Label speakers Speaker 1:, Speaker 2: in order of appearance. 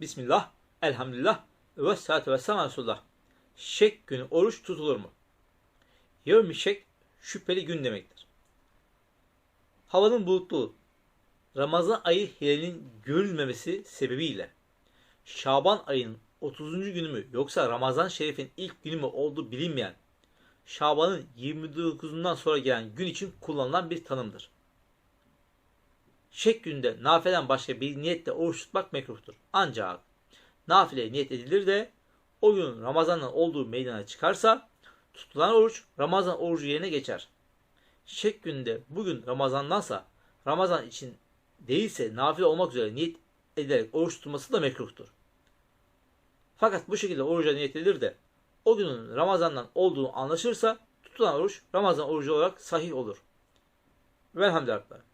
Speaker 1: Bismillah, elhamdülillah ve salatu ve selam Resulullah. Şek günü oruç tutulur mu? Yevmi şek şüpheli gün demektir. Havanın bulutlu, Ramazan ayı hilalinin görülmemesi sebebiyle Şaban ayının 30. günü mü yoksa Ramazan şerifin ilk günü mü olduğu bilinmeyen Şaban'ın 29'undan sonra gelen gün için kullanılan bir tanımdır. Şek günde nafileden başka bir niyetle oruç tutmak mekruhtur. Ancak nafile niyet edilir de o gün Ramazan'ın olduğu meydana çıkarsa tutulan oruç Ramazan orucu yerine geçer. Şek günde bugün Ramazan'dansa Ramazan için değilse nafile olmak üzere niyet edilerek oruç tutması da mekruhtur. Fakat bu şekilde oruca niyet edilir de o günün Ramazan'dan olduğunu anlaşılırsa tutulan oruç Ramazan orucu olarak sahih olur. Velhamdülillah.